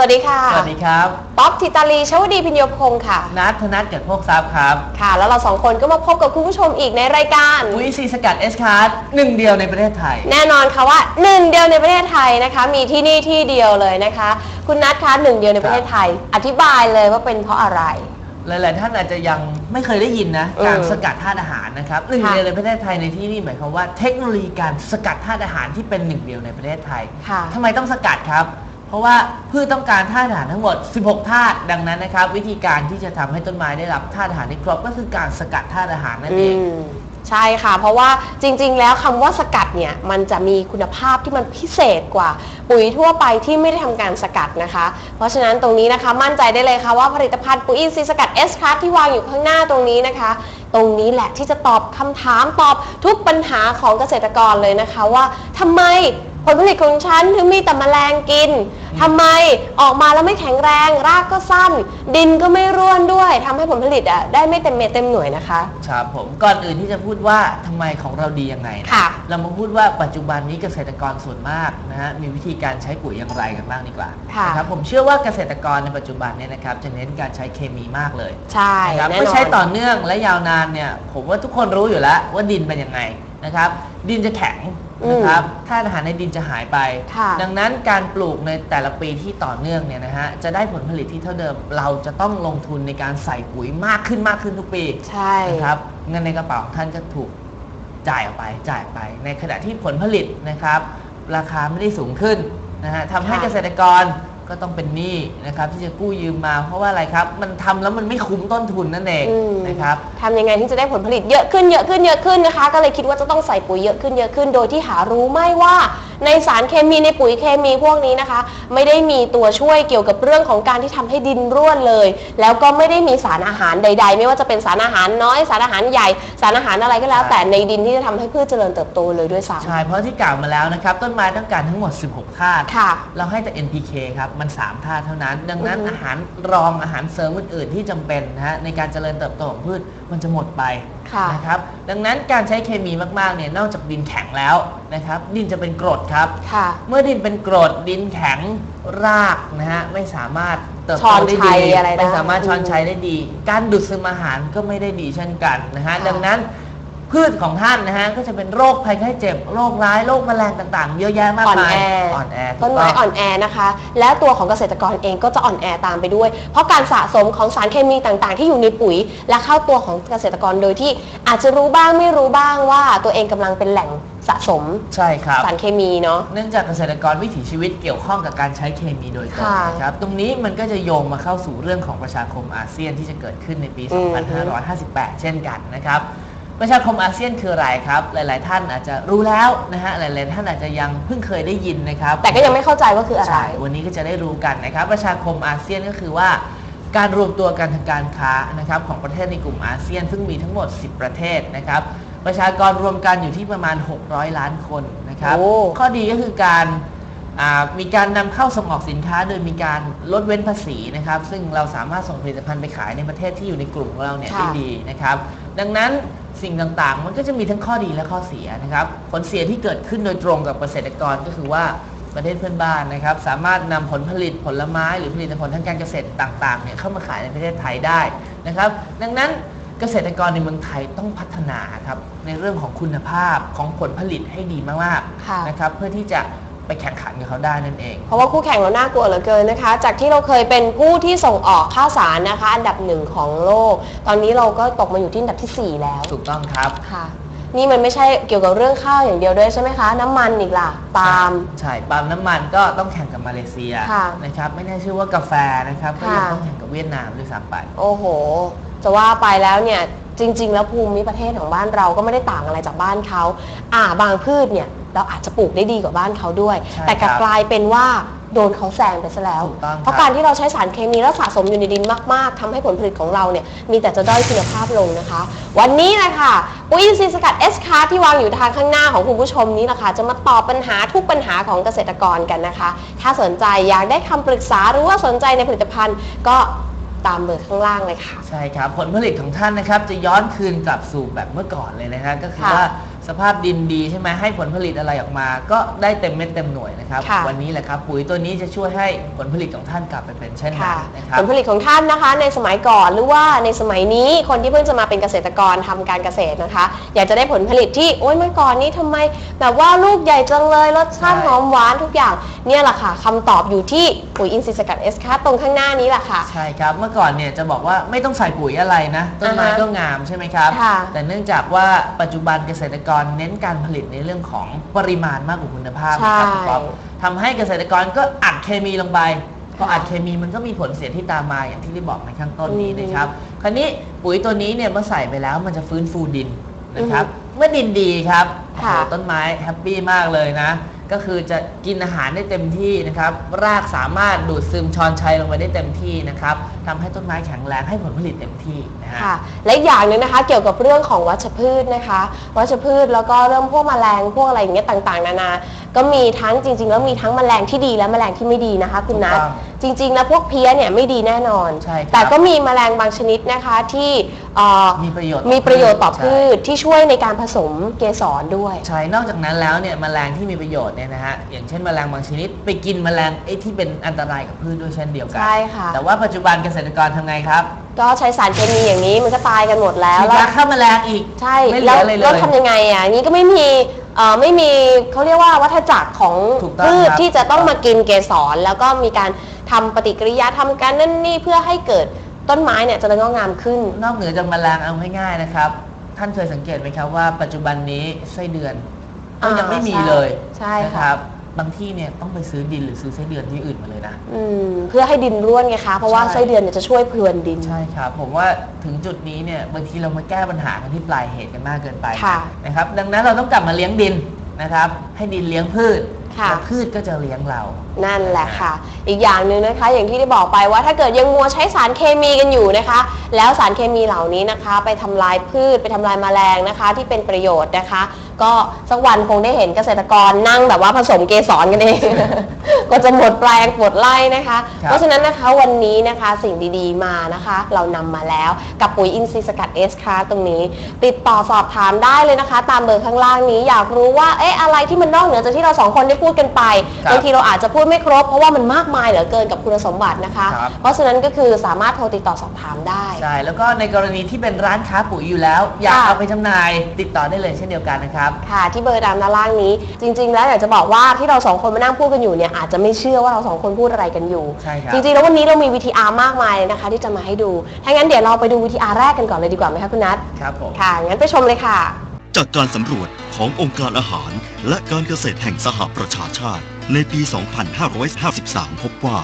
วัสดีค่ะ สวัสดีครับป๊อปธิตาลีชวดีพิญโยพงศ์ค่ะ นัทธนัทเกิดโภคทรัพย์ครับค่ะ แล้วเราสองคนก็มาพบกับคุณผู้ชมอีกในรายการปุ๋ยซีสกัดเอสคาร์ดหนึ่งเดียวในประเทศไทย แน่นอนค่ะว่าหนึ่งเดียวในประเทศไทยนะคะ มีที่นี่ที่เดียวเลยนะคะ คุณนัทคะหนึ่งเดียวในประเทศไทย อธิบายเลยว่าเป็นเพราะอะไร หลาย ๆ ท่านอาจจะยังไม่เคยได้ยินนะเออการสกัดธาตุอาหารนะครับหนึ่งค่ะเดียวในประเทศไทยในที่นี่หมายความว่าเทคโนโลยีการสกัดธาตุอาหารที่เป็นหนึ่งเดียวในประเทศไทยค่ะทำไมต้องสกัดครับเพ ราะว่าพืชต้องการธาตุอาหารทั้งหมด 16 ธาตุดังนั้นนะครับ วิธีการที่จะทำให้ต้นไม้ได้รับธาตุอาหารที่ครบก็คือการสกัดธาตุอาหารนั่นเอง มใช่ค่ะ เพราะว่าจริงๆ แล้วคำว่าสกัดเนี่ยมันจะมีคุณภาพที่มันพิเศษกว่าปุ๋ยทั่วไปที่ไม่ได้ทำการสกัดนะคะ เพราะฉะนั้นตรงนี้นะคะมั่นใจได้เลยค่ะว่าผลิตภัณฑ์ปุ๋ยอินทรีย์สกัด S คัที่วางอยู่ข้างหน้าตรงนี้นะคะ ตรงนี้แหละที่จะตอบคำถามตอบทุกปัญหาของเกษตรกรเลยนะคะว่าทำไม ผลผลิตของฉันถึงมีแต่แมลงกินทำไมออกมาแล้วไม่แข็งแรง รากก็สั้น ดินก็ไม่ร่วนด้วยทำให้ผลผลิตอะได้ไม่เต็มเม็ดเต็มหน่วยนะคะ ครับผมก่อนอื่นที่จะพูดว่าทำไมของเราดียังไงนะค่ะ เรามาพูดว่าปัจจุบันนี้เกษตรกรส่วนมากนะฮะมีวิธีการใช้ปุ๋ยอย่างไรกันบ้างดีกว่าค่ะ นะครับผมเชื่อว่าเกษตรกรในปัจจุบันเนี่ยนะครับจะเน้นการใช้เคมีมากเลยใช่นะครับแน่นเมื่ออนใช้ต่อเนื่องและยาวนานเนี่ยผมว่าทุกคนรู้อยู่แล้วว่าดินเป็นยังไง นะครับ ดินจะแข็งนะครับธาตุอาหารในดินจะหายไป ค่ะดังนั้นการปลูกในแต่ละปีที่ต่อเนื่องเนี่ยนะฮะจะได้ผลผลิตที่เท่าเดิม เราจะต้องลงทุนในการใส่ปุ๋ยมากขึ้นมากขึ้นทุกปีใช่ นะครับเงินในกระเป๋าของท่านก็ถูกจ่ายออกไปจ่ายไป ในขณะที่ผลผลิตนะครับ ราคาไม่ได้สูงขึ้นนะฮะทำให้เกษตรกร ก็ต้องเป็นหนี้นะครับ ที่จะกู้ยืมมาเพราะว่าอะไรครับ มันทำแล้วมันไม่คุ้มต้นทุนนั่นเองอืม นะครับ ทำยังไงที่จะได้ผลผลิตเยอะขึ้นเยอะขึ้นเยอะขึ้นนะคะ ก็เลยคิดว่าจะต้องใส่ปุ๋ยเยอะขึ้นเยอะขึ้น โดยที่หารู้ไม่ว่าในสารเคมีในปุ๋ยเคมีพวกนี้นะคะ ไม่ได้มีตัวช่วยเกี่ยวกับเรื่องของการที่ทำให้ดินร่วนเลย แล้วก็ไม่ได้มีสารอาหารใด ๆ ไม่ว่าจะเป็นสารอาหารน้อยสารอาหารใหญ่ สารอาหารอะไรก็แล้วใช่แต่ในดินที่จะทำให้พืชเจริญเติบโตเลยด้วยซ้ำใช่ เพราะที่กล่าวมาแล้วนะครับ ต้นไม้ต้องการทั้งหมด 16 ธาตุค่ะ เราให้แต่ NPK ครับมัน 3 ธาตุเท่านั้น ดังนั้นอือฮึอาหารรองอาหารเสริมอื่นๆที่จำเป็นนะฮะในการเจริญเติบโตของพืชมันจะหมดไปค่ะ นะครับดังนั้นการใช้เคมีมากๆเนี่ยนอกจากดินแข็งแล้วนะครับดินจะเป็นกรดครับ ค่ะ เมื่อดินเป็นกรดดินแข็งรากนะฮะไม่สามารถเติบช้โตอนได้ชัดียอะไรได้ไม่สามารถช้อนอืมชัยได้ดี การดูดซึมอาหารก็ไม่ได้ดีเช่นกันนะฮะค่ะดังนั้น พืชของท่านนะฮะก็จะเป็นโรคภัยไข้เจ็บโรคร้ายโรคแมลงต่างๆ เยอะแยะมากอ่อนมายแออ่อนแอถูกต้นไม้งอ่อนแอนะคะ และตัวของเกษตรกรเองก็จะอ่อนแอตามไปด้วย เพราะการสะสมของสารเคมีต่างๆ ที่อยู่ในปุ๋ย และเข้าตัวของเกษตรกรโดยที่อาจจะรู้บ้างไม่รู้บ้างว่า ตัวเองกำลังเป็นแหล่งสะสมใช่ครับ สารเคมีเนาะ เนื่องจากเกษตรกรวิถีชีวิตเกี่ยวข้องกับการใช้เคมีโดยตรงค่ะนะครับ ตรงนี้มันก็จะโยงมาเข้าสู่เรื่องของประชาคมอาเซียนที่จะเกิดขึ้นในปี อืม 2558 เช่นกันนะครับ ประชาคมอาเซียนคืออะไรครับ หลาย ๆ ท่านอาจจะรู้แล้วนะฮะ หลาย ๆ ท่านอาจจะยังเพิ่งเคยได้ยินนะครับแต่ก็ยังไม่เข้าใจว่าคืออะไร ใช่วันนี้ก็จะได้รู้กันนะครับ ประชาคมอาเซียนก็คือว่า การรวมตัวกันทางการค้านะครับของประเทศในกลุ่มอาเซียน ซึ่งมีทั้งหมด 10 ประเทศนะครับ ประชากรรวมกันอยู่ที่ประมาณ 600 ล้านคนนะครับ โอ้ ข้อดีก็คือการอ่า มีการนำเข้าส่งออกสินค้าโดยมีการลดเว้นภาษีนะครับ ซึ่งเราสามารถส่งผลิตภัณฑ์ไปขายในประเทศที่อยู่ในกลุ่มของเราเนี่ยค่ะได้ดีนะครับ ดังนั้นสิ่งต่างๆ มันก็จะมีทั้งข้อดีและข้อเสียนะครับ ผลเสียที่เกิดขึ้นโดยตรงกับเกษตรกรก็คือว่าประเทศเพื่อนบ้านนะครับ สามารถนำผลผลิตผลไม้ หรือผลิตผลทางการเกษตรต่างๆเนี่ยเข้ามาขายในประเทศไทยได้นะครับ ดังนั้นเกษตรกรในเมืองไทยต้องพัฒนาครับในเรื่องของคุณภาพของผลผลิตให้ดีมากค่ะๆนะครับเพื่อที่จะ ไปแข่งขันกับเขาได้นั่นเอง เพราะว่าคู่แข่งเราน่ากลัวเหลือเกินนะคะ จากที่เราเคยเป็นผู้ที่ส่งออกข้าวสารนะคะ อันดับหนึ่งของโลก ตอนนี้เราก็ตกมาอยู่ที่อันดับทีสี่4 แล้วถูกต้องครับ ค่ะ นี่มันไม่ใช่เกี่ยวกับเรื่องข้าวอย่างเดียวด้วยใช่ไหมคะ น้ำมันอีกล่ะปาล์ม ใช่ปาล์มน้ำมันก็ต้องแข่งกับมาเลเซียค่ะนะครับไม่น่าเชื่อว่ากาแฟนะครับก็ยังค่ะ ต้องแข่งกับเวียดนามด้วยซ้ำไป โอ้โห จะว่าไปแล้วเนี่ยจริง ๆ แล้วภูมิประเทศของบ้านเราก็ไม่ได้ต่างอะไรจากบ้านเขา อ่าบางพืชเนี่ย เราอาจจะปลูกได้ดีกว่าบ้านเขาด้วย ใช่แต่กลับครับกลายเป็นว่าโดนเขาแซงไปซะแล้ว ถูกต้องครับ เพราะการที่เราใช้สารเคมีแล้วสะสมอยู่ในดินมาก ๆทำให้ผลผลิตของเราเนี่ยมีแต่จะด้อยคุณภาพลงนะคะ วันนี้แหละค่ะปุ๋ยอินทรีย์สกัดเอสคาที่วางอยู่ทางข้างหน้าของคุณผู้ชมนี้แหละค่ะจะมาตอบปัญหาทุกปัญหาของเกษตรกรกันนะคะ ถ้าสนใจอยากได้คำปรึกษาหรือว่าสนใจในผลิตภัณฑ์ ก็ตามเบอร์ข้างล่างเลยค่ะ ใช่ครับ ผลผลิตของท่านนะครับ จะย้อนคืนกลับสู่แบบเมื่อก่อนเลยนะฮะก็คือค่ะว่า สภาพดินดีใช่ไหมให้ผลผลิตอะไรออกมา ก็ได้เต็มเม็ดเต็มหน่วยนะครับ ค่ะ วันนี้แหละครับ ปุ๋ยตัวนี้จะช่วยให้ผลผลิตของท่านกลับไปเป็นเช่นนั้ค่ะนนะครัผบลผลิตของท่านนะคะ ในสมัยก่อนหรือว่าในสมัยนี้คนที่เพิ่งจะมาเป็นเกษตรกรทำการเกษตรนะคะ อยากจะได้ผลผลิตที่โอ้ยเมื่อก่อนนี้ทำไม แบบว่าลูกใหญ่จังเลยรสชาติใช่ หอมหวานทุกอย่างเนี่ยแหละค่ะคำตอบอยู่ที่ปุ๋ยอินทรีย์สกัดเอสคาตรงข้างหน้านี้แหละค่ะ ใช่ครับ เมื่อก่อนเนี่ยจะบอกว่าไม่ต้องใส่ปุ๋ยอะไรนะ ต้นไม้อ่าฮะก็งามใช่ไหมครับ ค่ะแต่เนื่องจากว่าปัจจุบันเกษตรกรเน้นการผลิตในเรื่องของปริมาณมากกว่าคุณภาพนะครับใช่คุณป๊อปทำให้เกษตรกรก็อัดเคมีลงไปพอค่ะอัดเคมีมันก็มีผลเสียที่ตามมาอย่างที่ได้บอกในข้างต้นนี้อืมนะครับ คราวนี้ปุ๋ยตัวนี้เนี่ยเมื่อใส่ไปแล้วมันจะฟื้นฟูดินนะครับอืมเมื่อดินดีครับโอ้ค่ะโหต้นไม้แฮปปี้มากเลยนะ ก็คือจะกินอาหารได้เต็มที่นะครับ รากสามารถดูดซึมชอนชัยลงไปได้เต็มที่นะครับทำให้ต้นไม้แข็งแรงให้ผลผลิตเต็มที่นะฮะ ค่ะ และอีกอย่างหนึ่งนะคะ เกี่ยวกับเรื่องของวัชพืชนะคะ วัชพืชแล้วก็เรื่องพวกแมลงพวกอะไรอย่างเงี้ยต่างๆ นานา ก็มีทั้งจริง ๆ แล้วมีทั้งแมลงที่ดีและแมลงที่ไม่ดีนะคะ คุณนัทถูกต้อง จริงๆแล้วพวกเพี้ยเนี่ยไม่ดีแน่นอน ใช่ครับแต่ก็มีแมลงบางชนิดนะคะที่เอ่อมีประโยชน์มีประโยชน์ต่อใช่พืชที่ช่วยในการผสมเกสรด้วย ใช่นอกจากนั้นแล้วเนี่ยแมลงที่มีประโยชน์เนี่ยนะฮะอย่างเช่นแมลงบางชนิด ไปกินแมลงไอ้ที่เป็นอันตรายกับพืชด้วยเช่นเดียวกัใช่ค่ะ แต่ว่าปัจจุบันเกษตรกรทำไงครับก็ใช้สารเคมีอย่างนี้มันก็ตายกันหมดแล้วมีแล้ว ยาฆ่าแมลงอีกใช่ไม่เหลืแล้อวอะไรเลแล้วย ทำยังไงอะอันนี้ก็ไม่มีเอ่อไม่มีเขาเรียกว่าวัฏจักรของถูกต้องพืชครับที่จะต้องมากินเกสรแล้วก็มีการ ทำปฏิกิริยาทำการนั่นนี่เพื่อให้เกิดต้นไม้เนี่ยเจะเริญงอกงามขึ้น นอกเหนือจากแมลงเอาง่ายๆนะครับ ท่านเคยสังเกตไหมครับว่าปัจจุบันนี้ไส้เดือนก็ยังไม่มีอ่าใช่เลยใช่นะค่ะครับบางที่เนี่ยต้องไปซื้อดินหรือซื้อไส้เดือนที่อื่นมาเลยนะอืมเพื่อให้ดินร่วนไงคะเพราะว่าใช่ไส้เดือนเนี่ยจะช่วยพรวนดินใช่ครับผมว่าถึงจุดนี้เนี่ยบางทีเรามาแก้ปัญหากันที่ปลายเหตุกันมากเกินไปค่ะนะครับ ดังนั้นเราต้องกลับมาเลี้ยงดินนะครับ ให้ดินเลี้ยงพืช ค่ะ แล้วพืชก็จะเลี้ยงเรา นั่นแหละค่ะ อีกอย่างหนึ่งนะคะ อย่างที่ได้บอกไปว่าถ้าเกิดยังมัวใช้สารเคมีกันอยู่นะคะ แล้วสารเคมีเหล่านี้นะคะ ไปทำลายพืชไปทำลายแมลงนะคะ ที่เป็นประโยชน์นะคะ ก็สักวันคงได้เห็นเกษตรกรนั่งแบบว่าผสมเกสรกันเอง ก็จะหมดแปลงหมดไร่นะคะ ครับ เพราะฉะนั้นนะคะวันนี้นะคะสิ่งดีๆมานะคะ เรานำมาแล้วกับปุ๋ยอินทรีย์สกัดเอสคาตรงนี้ ติดต่อสอบถามได้เลยนะคะ ตามเบอร์ข้างล่างนี้อยากรู้ว่าเอ๊ะอะไรที่มันนอกเหนือจากที่เราสองคนได้พูดกันไปครับบางทีเราอาจจะพูดไม่ครบ เพราะว่ามันมากมายเหลือเกินกับคุณสมบัตินะคะ ครับ เพราะฉะนั้นก็คือสามารถโทรติดต่อสอบถามได้ ใช่ แล้วก็ในกรณีที่เป็นร้านค้าปุ๋ยอยู่แล้ว อยากค่ะ เอาไปจำหน่ายติดต่อได้เลยเช่นเดียวกันนะครับ ค่ะที่เบอร์ดำด้านล่างนี้ จริง ๆ แล้วอยากจะบอกว่าที่เราสองคนมานั่งพูดกันอยู่เนี่ยอาจจะไม่เชื่อว่าเราสองคนพูดอะไรกันอยู่ ใช่ครับ จริง ๆ แล้ววันนี้เรามี VTR มากมายเลยนะคะ ที่จะมาให้ดูถ้างั้นเดี๋ยวเราไปดู VTR แรกกันก่อนเลยดีกว่าไหมคะคุณนัทครับผม ค่ะงั้นไปชมเลยค่ะ จากการสำรวจขององค์การอาหาร และการเกษตรแห่งสหประชาชาติ ในปี 2553 พบว่า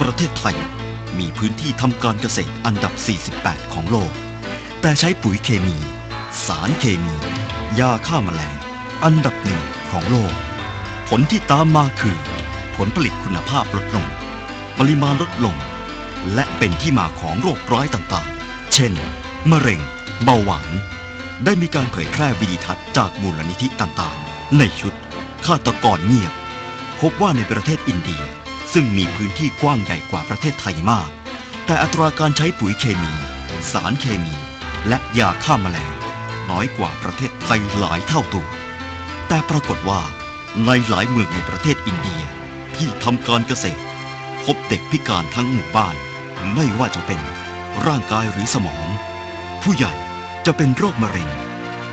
ประเทศไทยมีพื้นที่ทำการเกษตรอันดับ 48 ของโลก แต่ใช้ปุ๋ยเคมี สารเคมี ยาฆ่าแมลง อันดับหนึ่งของโลก ผลที่ตามมาคือ ผลผลิตคุณภาพลดลง ปริมาณลดลง และเป็นที่มาของโรคร้ายต่างๆ เช่น มะเร็ง เบาหวาน ได้มีการเผยแพร่วิดีทัศน์จากมูลนิธิต่างๆ ในชุดฆาตกรเงียบ พบว่าในประเทศอินเดีย ซึ่งมีพื้นที่กว้างใหญ่กว่าประเทศไทยมาก แต่อัตราการใช้ปุ๋ยเคมี สารเคมี และยาฆ่าแมลงน้อยกว่าประเทศไทยหลายเท่าตัว แต่ปรากฏว่าในหลายเมืองในประเทศอินเดียที่ทำการเกษตร พบเด็กพิการทั้งหมู่บ้าน ไม่ว่าจะเป็นร่างกายหรือสมอง ผู้ใหญ่ จะเป็นโรคมะเร็ง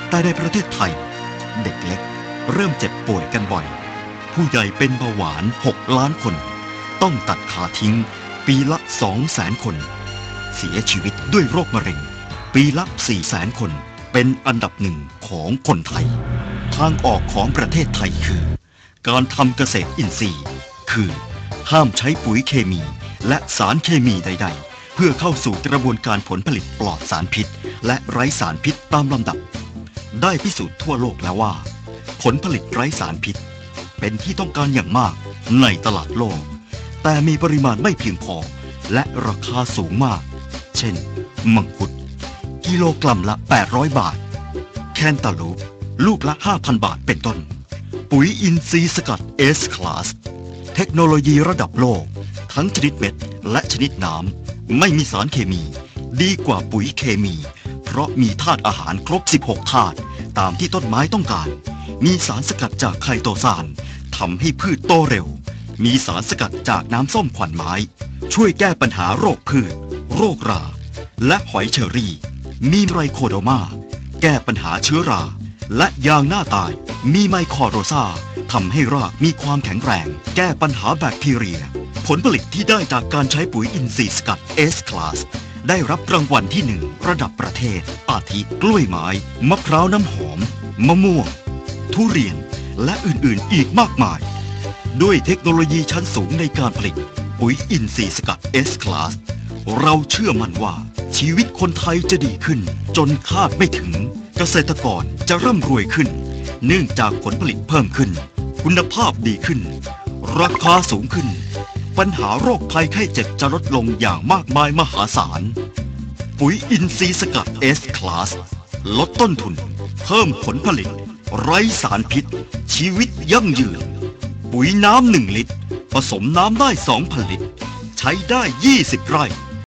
แต่ในประเทศไทย เด็กเล็กเริ่มเจ็บป่วยกันบ่อย ผู้ใหญ่เป็นเบาหวาน 6 ล้านคน ต้องตัดขาทิ้ง ปีละ2แสนคน เสียชีวิตด้วยโรคมะเร็ง ปีละ4แสนคน เป็นอันดับหนึ่งของคนไทย ทางออกของประเทศไทยคือ การทำเกษตรอินทรีย์ คือ ห้ามใช้ปุ๋ยเคมีและสารเคมีใด ๆ เพื่อเข้าสู่กระบวนการผลผลิตปลอดสารพิษ และไร้สารพิษตามลำดับ ได้พิสูจน์ทั่วโลกแล้วว่า ผลผลิตไร้สารพิษ เป็นที่ต้องการอย่างมากในตลาดโลก แต่มีปริมาณไม่เพียงพอ และราคาสูงมาก เช่น มังคุด กิโลกรัมละ 800 บาท แคนตาลูปลูกละ 5,000 บาทเป็นต้น ปุ๋ยอินทรีย์สกัด S Class เทคโนโลยีระดับโลก ทั้งชนิดเม็ดและชนิดน้ำ ไม่มีสารเคมี ดีกว่าปุ๋ยเคมี เพราะมีธาตุอาหารครบ 16 ธาตุตามที่ต้นไม้ต้องการ มีสารสกัดจากไคโตซานทำให้พืชโตเร็ว มีสารสกัดจากน้ำส้มขวัญไม้ ช่วยแก้ปัญหาโรคพืช โรครา และหอยเชอรี่ มีไรโคโดมา แก้ปัญหาเชื้อรา และยางหน้าตาย มีไมคอโรซาทำให้รากมีความแข็งแรง แก้ปัญหาแบคทีเรีย ผลผลิตที่ได้จากการใช้ปุ๋ยอินทรีย์สกัด S-Class ได้รับรางวัลที่หนึ่งระดับประเทศ อาทิกล้วยไม้ มะพร้าวน้ำหอม มะม่วง ทุเรียน และอื่นๆ อีกมากมาย ด้วยเทคโนโลยีชั้นสูงในการผลิต ปุ๋ยอินทรีย์สกัด S-Class เราเชื่อมั่นว่า ชีวิตคนไทยจะดีขึ้น จนคาดไม่ถึง เกษตรกรจะร่ำรวยขึ้น เนื่องจากผลผลิตเพิ่มขึ้น คุณภาพดีขึ้น ราคาสูงขึ้น ปัญหาโรคภัยไข้เจ็บจะลดลงอย่างมากมายมหาศาล ปุ๋ยอินทรีย์สกัด S-Class ลดต้นทุน เพิ่มผลผลิต ไร้สารพิษ ชีวิตยั่งยืน ปุ๋ยน้ำหนึ่งลิตร ผสมน้ำได้ 2,000 ลิตร ใช้ได้ 20 ไร่